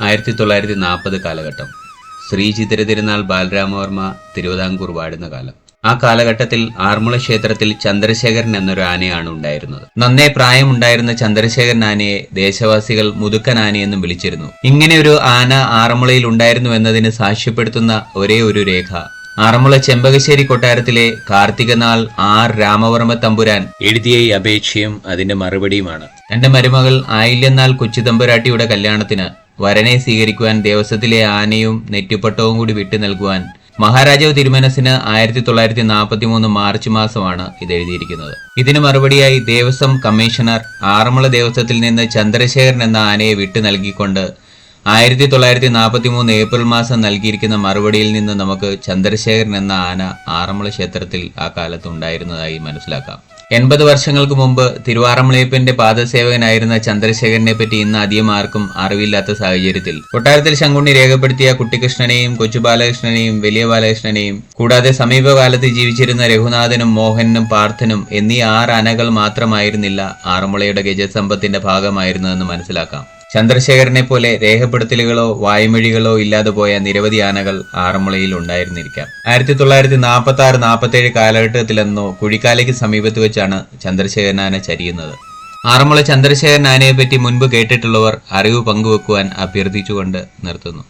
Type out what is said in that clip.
ആയിരത്തി തൊള്ളായിരത്തി നാൽപ്പത് കാലഘട്ടം. ശ്രീ ചിത്തിര തിരുനാൾ ബാലരാമവർമ്മ തിരുവിതാംകൂർ വാഴുന്ന കാലം. ആ കാലഘട്ടത്തിൽ ആർമുള ക്ഷേത്രത്തിൽ ചന്ദ്രശേഖരൻ എന്നൊരു ആനയാണ് ഉണ്ടായിരുന്നത്. നന്നേ പ്രായമുണ്ടായിരുന്ന ചന്ദ്രശേഖരൻ ആനയെ ദേശവാസികൾ മുതുക്കൻ ആനയെന്നും വിളിച്ചിരുന്നു. ഇങ്ങനെ ഒരു ആന ആറന്മുളയിൽ ഉണ്ടായിരുന്നു എന്നതിന് സാക്ഷ്യപ്പെടുത്തുന്ന ഒരേ ഒരു രേഖ. ആറന്മുള ചെമ്പകശ്ശേരി കൊട്ടാരത്തിലെ കാർത്തികനാൾ ആർ രാമവർമ്മ തമ്പുരാൻ എഴുതിയ ഈ അപേക്ഷയും അതിന്റെ മറുപടിയുമാണ്. എന്റെ മരുമകൾ ആയില്യനാൾ കൊച്ചുതമ്പുരാട്ടിയുടെ കല്യാണത്തിന് വരനെ സ്വീകരിക്കുവാൻ ദേവസ്വത്തിലെ ആനയും നെറ്റിപ്പട്ടവും കൂടി വിട്ടു നൽകുവാൻ മഹാരാജാവ് തിരുമനസിന് ആയിരത്തി തൊള്ളായിരത്തി നാൽപ്പത്തി മൂന്ന് മാർച്ച് മാസമാണ് ഇത് എഴുതിയിരിക്കുന്നത് ഇതിന് മറുപടിയായി ദേവസ്വം കമ്മീഷണർ ആറന്മുള ദേവസ്വത്തിൽ നിന്ന് ചന്ദ്രശേഖരൻ എന്ന ആനയെ വിട്ടു നൽകിക്കൊണ്ട് ആയിരത്തി തൊള്ളായിരത്തി നാൽപ്പത്തി മൂന്ന് ഏപ്രിൽ മാസം നൽകിയിരിക്കുന്ന മറുപടിയിൽ നിന്ന് നമുക്ക് ചന്ദ്രശേഖരൻ എന്ന ആന ആറന്മുള ക്ഷേത്രത്തിൽ ആ കാലത്ത് ഉണ്ടായിരുന്നതായി മനസ്സിലാക്കാം. എൺപത് വർഷങ്ങൾക്ക് മുമ്പ് തിരുവാറന്മുളയപ്പന്റെ പാദസേവകനായിരുന്ന ചന്ദ്രശേഖരനെ പറ്റി ഇന്ന് അധികം ആർക്കും അറിവില്ലാത്ത സാഹചര്യത്തിൽ. കൊട്ടാരത്തിൽ ശങ്കുണ്ണി രേഖപ്പെടുത്തിയ കുട്ടികൃഷ്ണനെയും കൊച്ചു ബാലകൃഷ്ണനെയും വലിയ ബാലകൃഷ്ണനെയും കൂടാതെ സമീപകാലത്ത് ജീവിച്ചിരുന്ന രഘുനാഥനും മോഹനും പാർത്ഥനും എന്നീ ആറ് അനകൾ മാത്രമായിരുന്നില്ല ആറന്മുളയുടെ ഗജസമ്പത്തിന്റെ ഭാഗമായിരുന്നതെന്ന് മനസ്സിലാക്കാം. ചന്ദ്രശേഖരനെ പോലെ രേഖപ്പെടുത്തലുകളോ വായ്മൊഴികളോ ഇല്ലാതെ പോയ നിരവധി ആനകൾ ആറന്മുളയിൽ ഉണ്ടായിരുന്നിരിക്കാം. ആയിരത്തി തൊള്ളായിരത്തി നാൽപ്പത്തി ആറ് നാൽപ്പത്തി ഏഴ് കാലഘട്ടത്തിലെന്നോ കുഴിക്കാലയ്ക്ക് സമീപത്ത് വെച്ചാണ് ചന്ദ്രശേഖരൻ ആന ചരിയുന്നത്. ആറന്മുള ചന്ദ്രശേഖരൻ ആനയെ പറ്റി മുൻപ് കേട്ടിട്ടുള്ളവർ അറിവ് പങ്കുവെക്കുവാൻ അഭ്യർത്ഥിച്ചുകൊണ്ട് നിർത്തുന്നു.